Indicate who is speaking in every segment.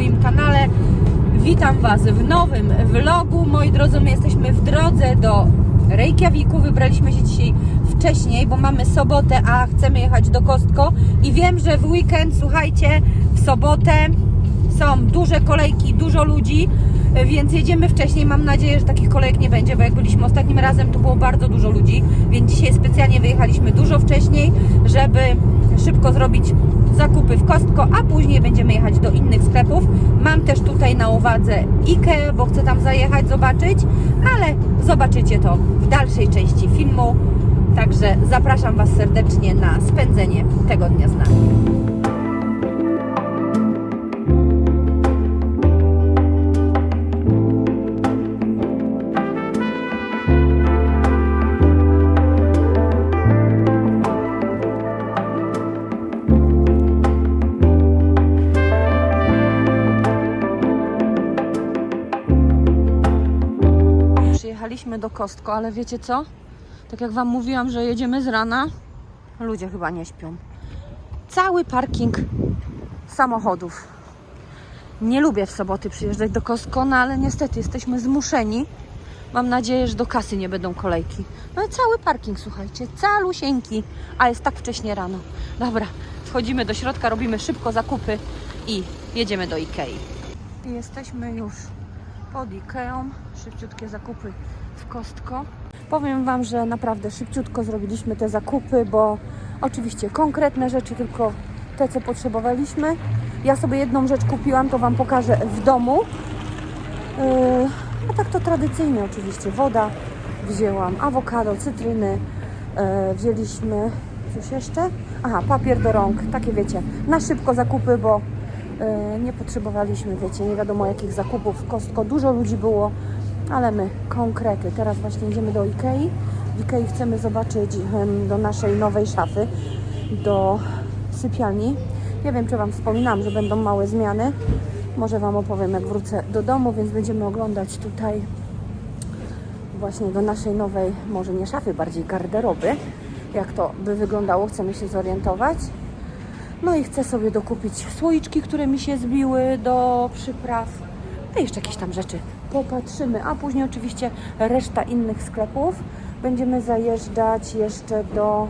Speaker 1: moim kanale. Witam Was w nowym vlogu. Moi drodzy, my jesteśmy w drodze do Reykjaviku. Wybraliśmy się dzisiaj wcześniej, bo mamy sobotę, a chcemy jechać do Kostko. I wiem, że w weekend, słuchajcie, w sobotę są duże kolejki, dużo ludzi, więc jedziemy wcześniej. Mam nadzieję, że takich kolejek nie będzie, bo jak byliśmy ostatnim razem, to było bardzo dużo ludzi, więc dzisiaj specjalnie wyjechaliśmy dużo wcześniej, żeby szybko zrobić zakupy w Kostko, a później będziemy jechać do innych sklepów. Mam też tutaj na uwadze IKEA, bo chcę tam zajechać, zobaczyć, ale zobaczycie to w dalszej części filmu. Także zapraszam Was serdecznie na spędzenie tego dnia z nami. Przyjechaliśmy do Kostko, ale wiecie co? Tak jak Wam mówiłam, że jedziemy z rana, ludzie chyba nie śpią. Cały parking samochodów. Nie lubię w soboty przyjeżdżać do Kostko, no ale niestety jesteśmy zmuszeni. Mam nadzieję, że do kasy nie będą kolejki. No cały parking, słuchajcie, calusieńki, a jest tak wcześnie rano. Dobra, wchodzimy do środka, robimy szybko zakupy i jedziemy do Ikei. Jesteśmy już pod Ikeą. Szybciutkie zakupy w Kostko. Powiem Wam, że naprawdę szybciutko zrobiliśmy te zakupy, bo oczywiście konkretne rzeczy, tylko te, co potrzebowaliśmy. Ja sobie jedną rzecz kupiłam, to Wam pokażę w domu. Yy, a tak to tradycyjnie oczywiście. Woda wzięłam, awokado, cytryny. Yy, wzięliśmy coś jeszcze? Aha, papier do rąk. Takie wiecie, na szybko zakupy, bo yy, nie potrzebowaliśmy, wiecie, nie wiadomo jakich zakupów. Kostko dużo ludzi było, ale my konkrety. Teraz właśnie idziemy do Ikei. W Ikei chcemy zobaczyć do naszej nowej szafy, do sypialni. Nie wiem, czy Wam wspominam, że będą małe zmiany. Może Wam opowiem, jak wrócę do domu, więc będziemy oglądać tutaj właśnie do naszej nowej, może nie szafy, bardziej garderoby. Jak to by wyglądało, chcemy się zorientować. No i chcę sobie dokupić słoiczki, które mi się zbiły do przypraw. No i jeszcze jakieś tam rzeczy popatrzymy. A później oczywiście reszta innych sklepów. Będziemy zajeżdżać jeszcze do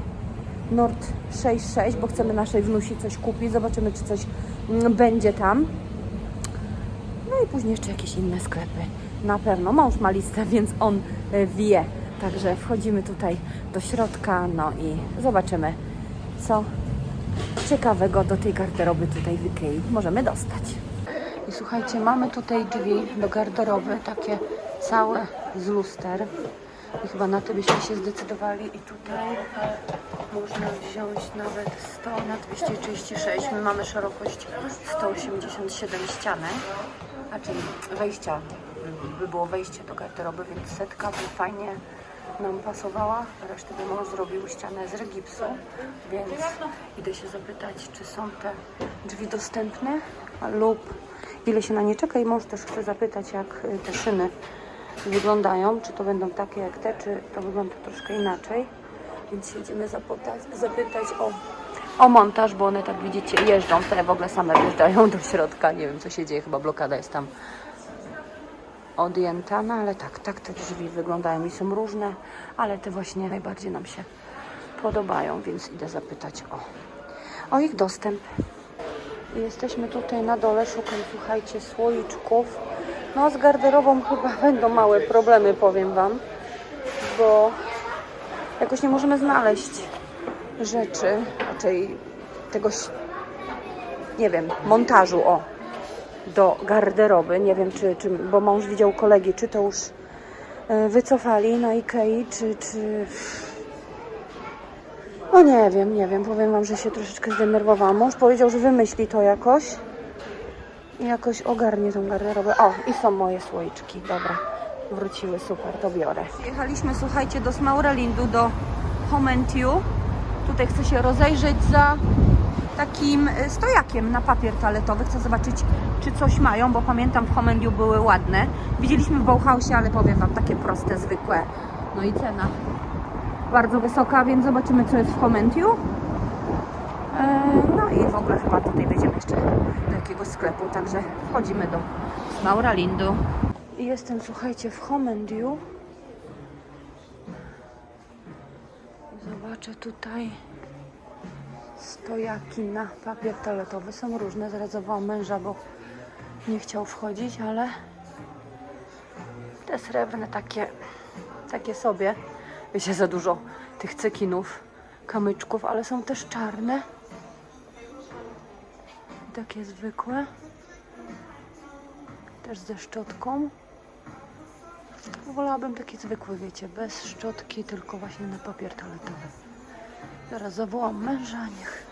Speaker 1: Nord 66, bo chcemy naszej wnusi coś kupić. Zobaczymy, czy coś mm, będzie tam. No i później jeszcze jakieś inne sklepy. Na pewno mąż ma listę, więc on e, wie. Także wchodzimy tutaj do środka, no i zobaczymy, co ciekawego do tej garderoby tutaj w Ikei możemy dostać. I słuchajcie, mamy tutaj drzwi do garderoby, takie całe z luster. I chyba na to byśmy się zdecydowali. I tutaj można wziąć nawet 100 na 236. My mamy szerokość 187 ściany, a czyli wejścia, by było wejście do garderoby, więc setka by fajnie nam pasowała. Resztę by mąż zrobił ścianę z regipsu, więc idę się zapytać, czy są te drzwi dostępne lub ile się na nie czeka i mąż też chce zapytać, jak y, te szyny wyglądają, czy to będą takie jak te, czy to wygląda troszkę inaczej. Więc idziemy zapytać, zapytać o, o montaż, bo one tak widzicie jeżdżą, te w ogóle same wjeżdżają do środka. Nie wiem co się dzieje, chyba blokada jest tam odjęta, no ale tak, tak te drzwi wyglądają i są różne, ale te właśnie najbardziej nam się podobają, więc idę zapytać o, o ich dostęp. Jesteśmy tutaj na dole, szukam, słuchajcie, słoiczków. No z garderobą chyba będą małe problemy, powiem Wam, bo jakoś nie możemy znaleźć rzeczy, raczej tegoś, nie wiem, montażu, o, do garderoby. Nie wiem, czy, czy bo mąż widział kolegi, czy to już e, wycofali na Ikei, czy, czy... No nie wiem, nie wiem, powiem Wam, że się troszeczkę zdenerwowałam. Mąż powiedział, że wymyśli to jakoś i jakoś ogarnie tą garderobę. O, i są moje słoiczki, dobra. Wróciły, super, to biorę. Jechaliśmy, słuchajcie, do Smaurelindu, do Homentiu. Tutaj chcę się rozejrzeć za takim y, stojakiem na papier toaletowy. Chcę zobaczyć, czy coś mają, bo pamiętam w Homendiu były ładne. Widzieliśmy w Bauhausie, ale powiem Wam, takie proste, zwykłe. No i cena bardzo wysoka, więc zobaczymy, co jest w Homentiu. E, No i w ogóle chyba tutaj będziemy jeszcze jakiegoś sklepu, także wchodzimy do Smauralindu. I jestem, słuchajcie, w Homendiu. Zobaczę tutaj stojaki na papier toaletowy. Są różne. Zarazowałam męża, bo nie chciał wchodzić, ale te srebrne takie, takie sobie. Wiecie, za dużo tych cekinów, kamyczków, ale są też czarne. Takie zwykłe. Też ze szczotką. Wolałabym taki zwykły, wiecie, bez szczotki, tylko właśnie na papier toaletowy. Zaraz zawołam męża, niech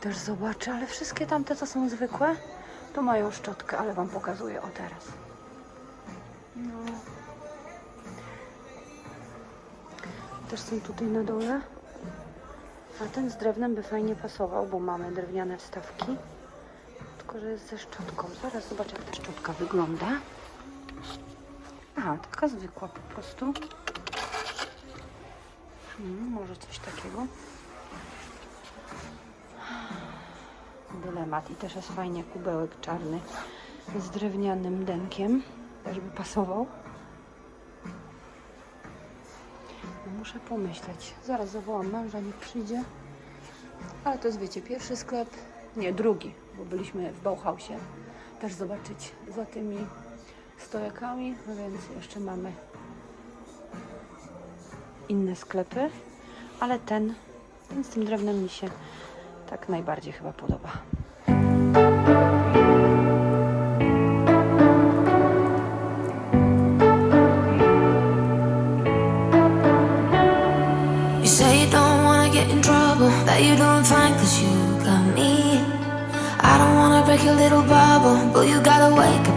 Speaker 1: też zobaczy, ale wszystkie tamte, co są zwykłe, to mają szczotkę, ale Wam pokazuję o teraz. No. Też są tutaj na dole. A ten z drewnem by fajnie pasował, bo mamy drewniane wstawki. Tylko, że jest ze szczotką. Zaraz zobaczę, jak ta szczotka wygląda. Aha, taka zwykła po prostu. Hmm, może coś takiego. Dylemat. I też jest fajnie kubełek czarny z drewnianym denkiem. Też by pasował. Muszę pomyśleć. Zaraz zawołam męża, niech przyjdzie. Ale to jest, wiecie, pierwszy sklep. Nie, drugi, bo byliśmy w Bauhausie. Też zobaczyć za tymi stojakami, no więc jeszcze mamy inne sklepy, ale ten, ten z tym drewnem mi się tak najbardziej chyba podoba.
Speaker 2: But you gotta wake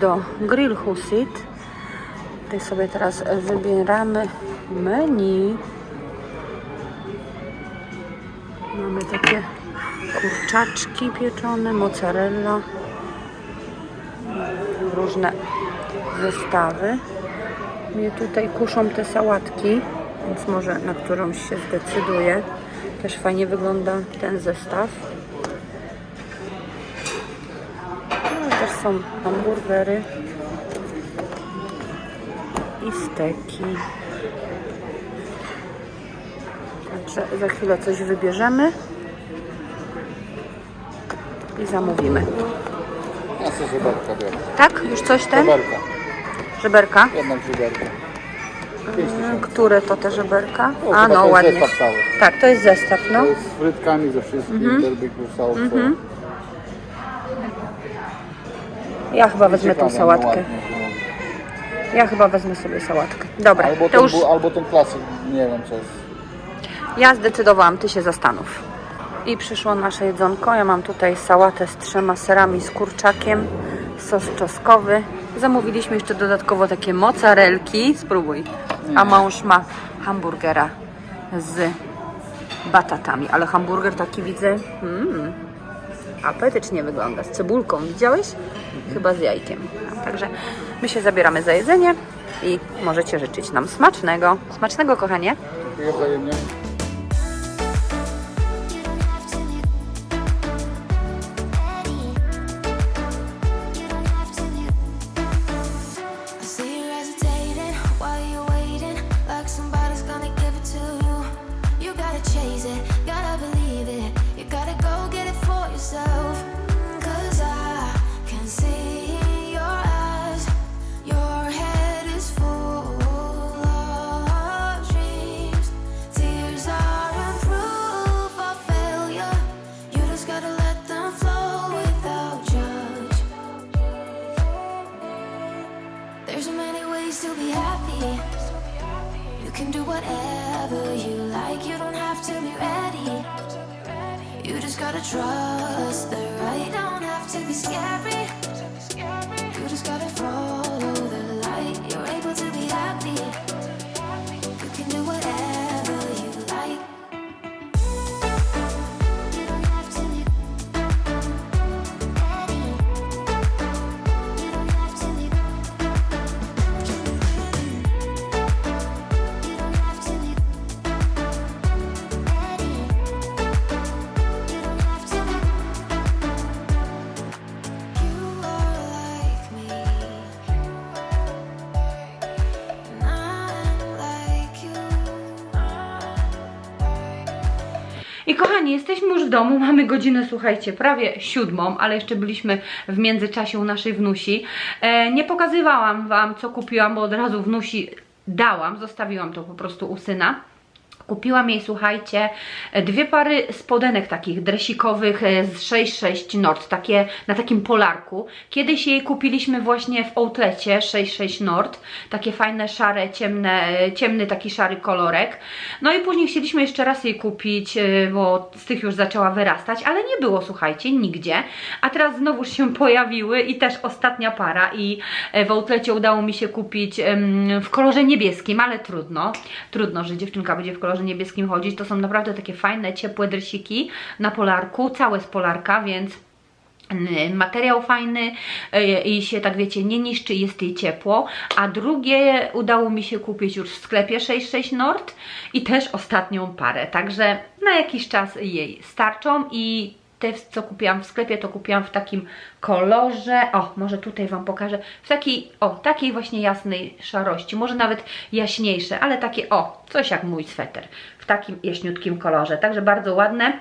Speaker 2: do
Speaker 1: Grill Husit. Tutaj sobie teraz wybieramy menu. Mamy takie kurczaczki pieczone, mozzarella, różne zestawy. Mnie tutaj kuszą te sałatki, więc może na którąś się zdecyduję. Też fajnie wygląda ten zestaw. Też są hamburgery i steki. Także za chwilę coś wybierzemy i zamówimy.
Speaker 3: Ja sobie żeberka biorę.
Speaker 1: Tak? Już coś ten?
Speaker 3: Żeberka.
Speaker 1: Żeberka?
Speaker 3: Jedną żeberkę.
Speaker 1: Mm, Które to te żeberka?
Speaker 3: O,
Speaker 1: A no
Speaker 3: to jest
Speaker 1: ładnie.
Speaker 3: zestaw cały.
Speaker 1: Tak, to jest zestaw, no.
Speaker 3: Z frytkami ze wszystkim,
Speaker 1: Mhm.
Speaker 3: barbecue, salsa.
Speaker 1: Ja chyba wezmę tą
Speaker 3: no
Speaker 1: sałatkę.
Speaker 3: mówi.
Speaker 1: Ja chyba wezmę sobie sałatkę. Dobra,
Speaker 3: Albo
Speaker 1: to
Speaker 3: ten,
Speaker 1: już
Speaker 3: bu- albo ten klasyk, nie wiem co jest.
Speaker 1: ja zdecydowałam, ty się zastanów. I przyszło nasze jedzonko. Ja mam tutaj sałatę z trzema serami, z kurczakiem, sos czosnkowy. Zamówiliśmy jeszcze dodatkowo takie mozzarelki. Spróbuj. A mąż ma hamburgera z batatami, ale hamburger taki widzę, mm, apetycznie wygląda, z cebulką. Widziałeś? Chyba z jajkiem. Także my się zabieramy za jedzenie i możecie życzyć nam smacznego. Smacznego, kochanie.
Speaker 3: Dziękuję wzajemnie.
Speaker 2: Gotta trust the right. Don't have to be scary.
Speaker 1: Kochani, jesteśmy już w domu, mamy godzinę, słuchajcie, prawie siódmą, ale jeszcze byliśmy w międzyczasie u naszej wnusi. E, nie pokazywałam Wam, co kupiłam, bo od razu wnusi dałam, zostawiłam to po prostu u syna. Kupiłam jej, słuchajcie, dwie pary spodenek takich dresikowych e, z 6,6 Nord, takie na takim polarku. Kiedyś jej kupiliśmy właśnie w outlecie 6,6 Nord, takie fajne, szare, ciemne, ciemny taki szary kolorek. No i później chcieliśmy jeszcze raz jej kupić, e, bo z tych już zaczęła wyrastać, ale nie było, słuchajcie, nigdzie. A teraz znowu się pojawiły i też ostatnia para i e, w outlecie udało mi się kupić w kolorze niebieskim, ale trudno. Trudno, że dziewczynka będzie w kolorze niebieskim chodzić. To są naprawdę takie fajne, ciepłe dresiki na polarku, całe z polarka, więc mm, materiał fajny e, i się tak wiecie nie niszczy, jest jej ciepło, a drugie udało mi się kupić już w sklepie 6.6 Nord i też ostatnią parę, także na jakiś czas jej starczą i te co kupiłam w sklepie to kupiłam w takim kolorze, o może tutaj Wam pokażę, w takiej, o takiej właśnie jasnej szarości, może nawet jaśniejsze, ale takie o, coś jak mój sweter, w takim jaśniutkim kolorze, także bardzo ładne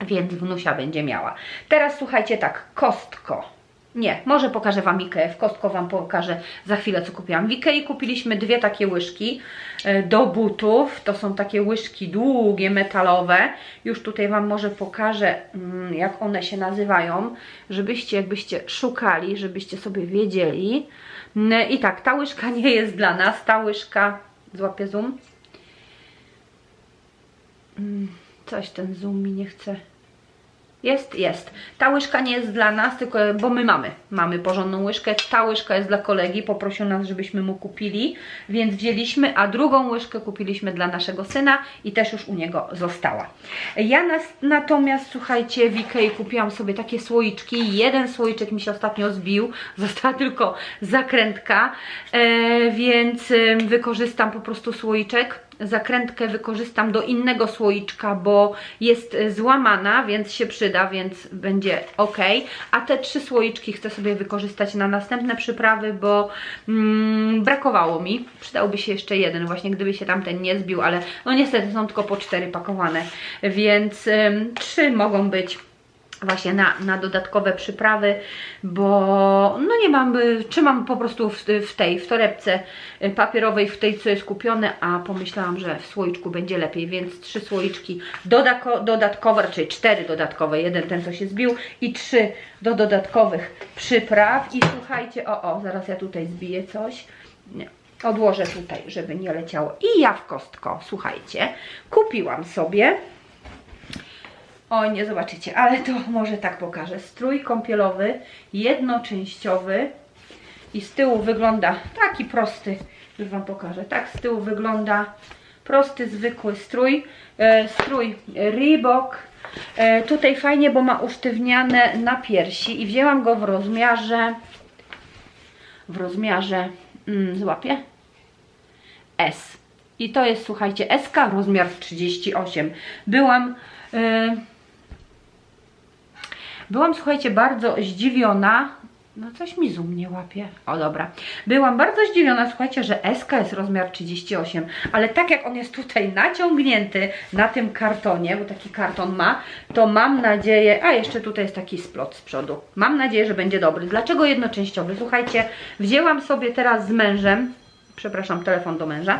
Speaker 1: więc wnusia będzie miała. Teraz słuchajcie tak, kostko. Nie, może pokażę Wam Ikeę, w kostko Wam pokażę za chwilę co kupiłam. W Ikei kupiliśmy dwie takie łyżki e, do butów, to są takie łyżki długie, metalowe. Już tutaj Wam może pokażę mm, jak one się nazywają, żebyście jakbyście szukali, żebyście sobie wiedzieli. Mm, I tak, ta łyżka nie jest dla nas, ta łyżka, złapię zoom. Mm, Coś ten zoom mi nie chce. Jest, jest. Ta łyżka nie jest dla nas, tylko bo my mamy. Mamy porządną łyżkę. Ta łyżka jest dla kolegi. Poprosił nas, żebyśmy mu kupili, więc wzięliśmy, a drugą łyżkę kupiliśmy dla naszego syna i też już u niego została. Ja nas, natomiast, słuchajcie, w Ikei kupiłam sobie takie słoiczki. Jeden słoiczek mi się ostatnio zbił. Została tylko zakrętka, e, więc wykorzystam po prostu słoiczek zakrętkę wykorzystam do innego słoiczka, bo jest e, złamana, więc się przyda, więc będzie ok. A te trzy słoiczki chcę sobie wykorzystać na następne przyprawy, bo mm, brakowało mi. Przydałby się jeszcze jeden, właśnie gdyby się tamten nie zbił, ale no niestety są tylko po cztery pakowane, więc ym, trzy mogą być właśnie na, na dodatkowe przyprawy, bo no nie mam, trzymam po prostu w, w tej, w torebce papierowej, w tej co jest kupione, a pomyślałam, że w słoiczku będzie lepiej, więc trzy słoiczki dodako, dodatkowe, raczej cztery dodatkowe, jeden ten co się zbił i trzy do dodatkowych przypraw i słuchajcie, o o, zaraz ja tutaj zbiję coś, nie. Odłożę tutaj, żeby nie leciało. I ja w kostko, słuchajcie, kupiłam sobie o, nie zobaczycie, ale to może tak pokażę. Strój kąpielowy, jednoczęściowy i z tyłu wygląda taki prosty, już Wam pokażę, tak z tyłu wygląda prosty, zwykły strój, e, strój Reebok. E, tutaj fajnie, bo ma usztywniane na piersi i wzięłam go w rozmiarze, w rozmiarze, mm, złapię? S. I to jest, słuchajcie, SK, rozmiar 38. Byłam... e, Byłam, słuchajcie, bardzo zdziwiona. No coś mi zoom nie łapie. O dobra. Byłam bardzo zdziwiona, słuchajcie, że SK jest rozmiar 38, ale tak jak on jest tutaj naciągnięty na tym kartonie, bo taki karton ma, to mam nadzieję, a jeszcze tutaj jest taki splot z przodu. Mam nadzieję, że będzie dobry. Dlaczego jednoczęściowy? Słuchajcie, wzięłam sobie teraz z mężem, przepraszam, telefon do męża,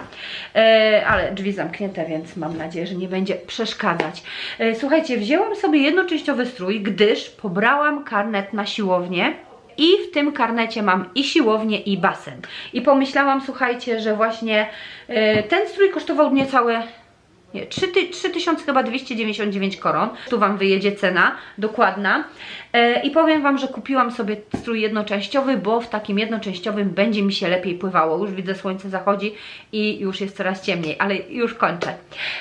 Speaker 1: e, ale drzwi zamknięte, więc mam nadzieję, że nie będzie przeszkadzać. E, słuchajcie, wzięłam sobie jednoczęściowy strój, gdyż pobrałam karnet na siłownię i w tym karnecie mam i siłownię, i basen. I pomyślałam, słuchajcie, że właśnie e, ten strój kosztował niecałe nie, 3000 chyba 299 koron. Tu Wam wyjedzie cena dokładna. E, I powiem Wam, że kupiłam sobie strój jednoczęściowy, bo w takim jednoczęściowym będzie mi się lepiej pływało. Już widzę, słońce zachodzi i już jest coraz ciemniej, ale już kończę.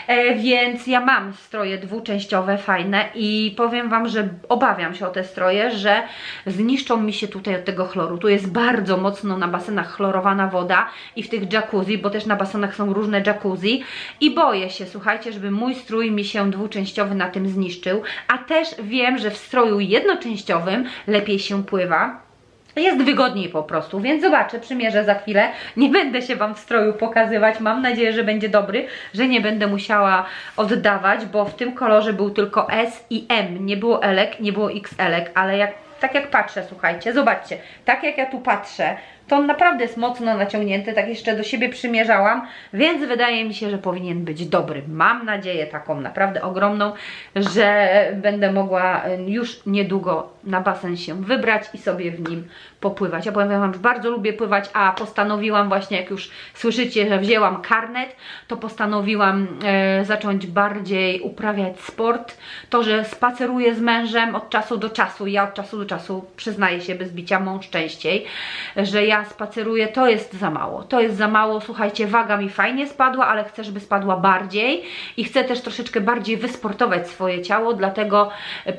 Speaker 1: E, więc ja mam stroje dwuczęściowe, fajne i powiem Wam, że obawiam się o te stroje, że zniszczą mi się tutaj od tego chloru. Tu jest bardzo mocno na basenach chlorowana woda i w tych jacuzzi, bo też na basenach są różne jacuzzi i boję się, słuchajcie, żeby mój strój mi się dwuczęściowy na tym zniszczył, a też wiem, że w stroju jednoczęściowym lepiej się pływa. Jest wygodniej po prostu, więc zobaczę, przymierzę za chwilę. Nie będę się Wam w stroju pokazywać. Mam nadzieję, że będzie dobry, że nie będę musiała oddawać, bo w tym kolorze był tylko S i M. Nie było elek, nie było XL, ale jak, tak jak patrzę, słuchajcie, zobaczcie, tak jak ja tu patrzę, to on naprawdę jest mocno naciągnięty, tak jeszcze do siebie przymierzałam, więc wydaje mi się, że powinien być dobry. Mam nadzieję taką naprawdę ogromną, że będę mogła już niedługo na basen się wybrać i sobie w nim popływać. Ja powiem Wam, że bardzo lubię pływać, a postanowiłam właśnie, jak już słyszycie, że wzięłam karnet, to postanowiłam e, zacząć bardziej uprawiać sport. To, że spaceruję z mężem od czasu do czasu, ja od czasu do czasu przyznaję się bez bicia mąż częściej, że ja spaceruję, to jest za mało. To jest za mało, słuchajcie, waga mi fajnie spadła, ale chcę, żeby spadła bardziej i chcę też troszeczkę bardziej wysportować swoje ciało, dlatego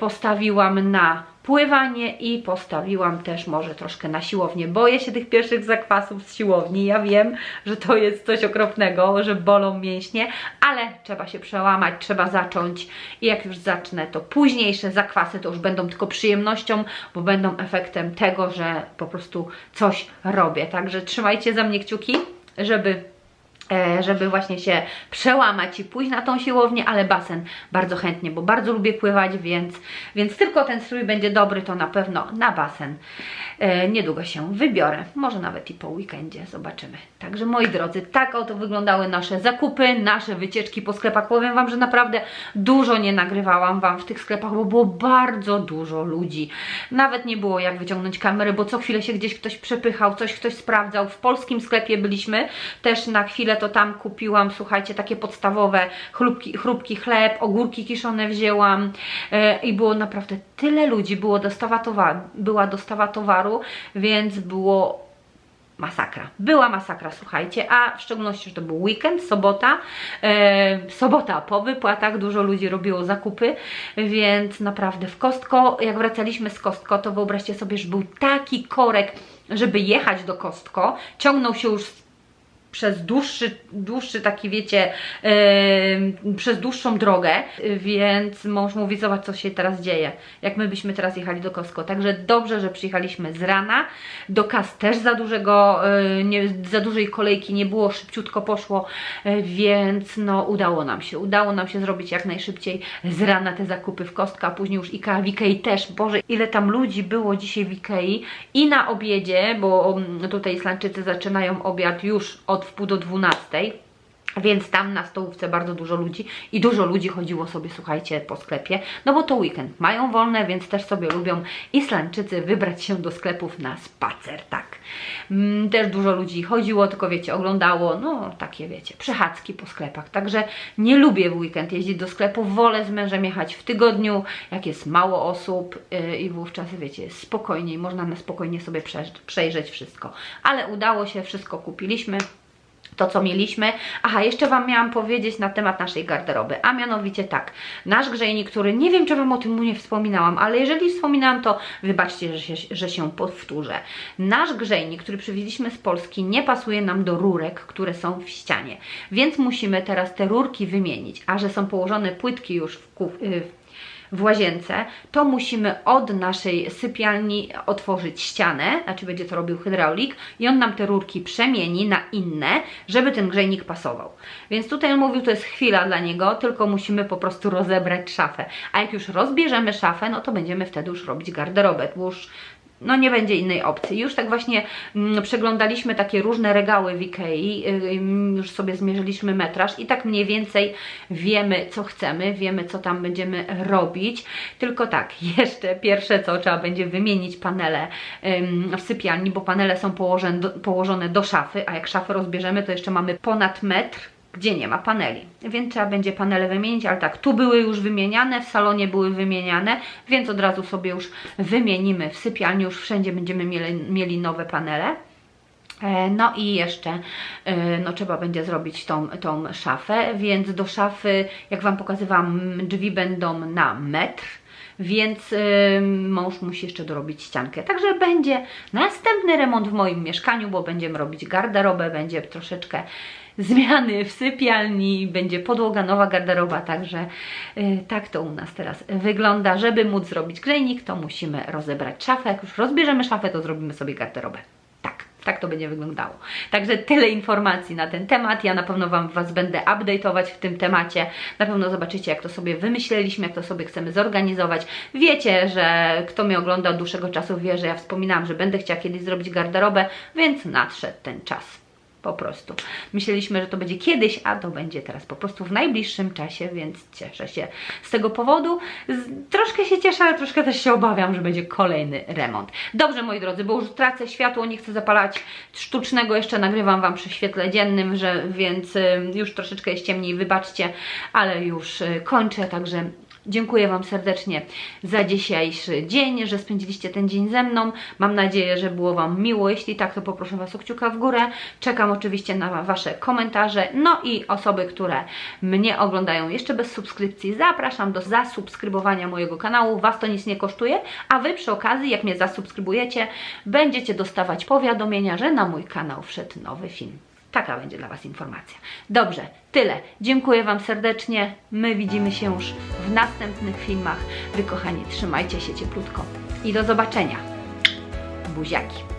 Speaker 1: postawiłam na pływanie i postawiłam też może troszkę na siłownię. Boję się tych pierwszych zakwasów z siłowni. Ja wiem, że to jest coś okropnego, że bolą mięśnie, ale trzeba się przełamać, trzeba zacząć i jak już zacznę, to późniejsze zakwasy to już będą tylko przyjemnością, bo będą efektem tego, że po prostu coś robię. Także trzymajcie za mnie kciuki, żeby żeby właśnie się przełamać i pójść na tą siłownię, ale basen bardzo chętnie, bo bardzo lubię pływać, więc, więc tylko ten strój będzie dobry, to na pewno na basen e, niedługo się wybiorę, może nawet i po weekendzie, zobaczymy. Także moi drodzy, tak oto wyglądały nasze zakupy, nasze wycieczki po sklepach. Powiem Wam, że naprawdę dużo nie nagrywałam Wam w tych sklepach, bo było bardzo dużo ludzi. Nawet nie było jak wyciągnąć kamery, bo co chwilę się gdzieś ktoś przepychał, coś ktoś sprawdzał. W polskim sklepie byliśmy, też na chwilę to tam kupiłam, słuchajcie, takie podstawowe chrupki, chrupki chleb, ogórki kiszone wzięłam e, i było naprawdę tyle ludzi, było dostawa towaru, była dostawa towaru, więc było masakra. Była masakra, słuchajcie, a w szczególności, że to był weekend, sobota, e, sobota po wypłatach, dużo ludzi robiło zakupy, więc naprawdę w Kostko, jak wracaliśmy z Kostko, to wyobraźcie sobie, że był taki korek, żeby jechać do Kostko, ciągnął się już przez dłuższy, dłuższy taki wiecie, yy, przez dłuższą drogę, więc mąż mówi, zobacz co się teraz dzieje, jak my byśmy teraz jechali do Costco, także dobrze, że przyjechaliśmy z rana, do kas też za dużego, yy, nie, za dużej kolejki nie było, szybciutko poszło, yy, więc no udało nam się, udało nam się zrobić jak najszybciej z rana te zakupy w Costco, a później już IKEA, w Ikei też, Boże, ile tam ludzi było dzisiaj w Ikei i na obiedzie, bo mm, tutaj Islandczycy zaczynają obiad już od wpół do dwunastej. Więc tam na stołówce bardzo dużo ludzi i dużo ludzi chodziło sobie, słuchajcie, po sklepie, no bo to weekend. Mają wolne, więc też sobie lubią Islandczycy wybrać się do sklepów na spacer, tak. Mm, Też dużo ludzi chodziło, tylko wiecie, oglądało, no takie wiecie, przechadzki po sklepach. Także nie lubię w weekend jeździć do sklepów, wolę z mężem jechać w tygodniu, jak jest mało osób yy, i wówczas, wiecie, spokojniej, można na spokojnie sobie prze- przejrzeć wszystko. Ale udało się, wszystko kupiliśmy to, co mieliśmy. Aha, jeszcze Wam miałam powiedzieć na temat naszej garderoby, a mianowicie tak, nasz grzejnik, który, nie wiem, czy Wam o tym nie wspominałam, ale jeżeli wspominałam, to wybaczcie, że się, że się powtórzę. Nasz grzejnik, który przywieźliśmy z Polski, nie pasuje nam do rurek, które są w ścianie, więc musimy teraz te rurki wymienić, a że są położone płytki już w kuchni, w łazience, to musimy od naszej sypialni otworzyć ścianę, znaczy będzie to robił hydraulik i on nam te rurki przemieni na inne, żeby ten grzejnik pasował. Więc tutaj on mówił, to jest chwila dla niego, tylko musimy po prostu rozebrać szafę. A jak już rozbierzemy szafę, no to będziemy wtedy już robić garderobę, bo już no nie będzie innej opcji. Już tak właśnie mm, przeglądaliśmy takie różne regały w Ikei, y, już sobie zmierzyliśmy metraż i tak mniej więcej wiemy, co chcemy, wiemy, co tam będziemy robić. Tylko tak, jeszcze pierwsze co, trzeba będzie wymienić panele w sypialni, bo panele są położone do, położone do szafy, a jak szafę rozbierzemy, to jeszcze mamy ponad metr gdzie nie ma paneli. Więc trzeba będzie panele wymienić, ale tak, tu były już wymieniane, w salonie były wymieniane, więc od razu sobie już wymienimy w sypialni, już wszędzie będziemy mieli, mieli nowe panele. E, No i jeszcze e, no, trzeba będzie zrobić tą, tą szafę, więc do szafy, jak Wam pokazywałam, drzwi będą na metr, więc e, mąż musi jeszcze dorobić ściankę. Także będzie następny remont w moim mieszkaniu, bo będziemy robić garderobę, będzie troszeczkę zmiany w sypialni, będzie podłoga, nowa garderoba, także e, tak to u nas teraz wygląda. Żeby móc zrobić grzejnik, to musimy rozebrać szafę. Jak już rozbierzemy szafę, to zrobimy sobie garderobę. Tak, tak to będzie wyglądało. Także tyle informacji na ten temat. Ja na pewno Wam Was będę update'ować w tym temacie. Na pewno zobaczycie, jak to sobie wymyśleliśmy, jak to sobie chcemy zorganizować. Wiecie, że kto mnie ogląda od dłuższego czasu wie, że ja wspominałam, że będę chciała kiedyś zrobić garderobę, więc nadszedł ten czas. Po prostu. Myśleliśmy, że to będzie kiedyś, a to będzie teraz po prostu w najbliższym czasie, więc cieszę się z tego powodu. Z, troszkę się cieszę, ale troszkę też się obawiam, że będzie kolejny remont. Dobrze, moi drodzy, bo już tracę światło, nie chcę zapalać sztucznego, jeszcze nagrywam Wam przy świetle dziennym, że, więc y, już troszeczkę jest ciemniej, wybaczcie, ale już y, kończę, także Dziękuję Wam serdecznie za dzisiejszy dzień, że spędziliście ten dzień ze mną. Mam nadzieję, że było Wam miło. Jeśli tak, to poproszę Was o kciuka w górę. Czekam oczywiście na Wasze komentarze. No i osoby, które mnie oglądają jeszcze bez subskrypcji, zapraszam do zasubskrybowania mojego kanału. Was to nic nie kosztuje, a Wy przy okazji, jak mnie zasubskrybujecie, będziecie dostawać powiadomienia, że na mój kanał wszedł nowy film. Taka będzie dla Was informacja. Dobrze, tyle. Dziękuję Wam serdecznie. My widzimy się już w następnych filmach. Wy kochani, trzymajcie się cieplutko i do zobaczenia. Buziaki.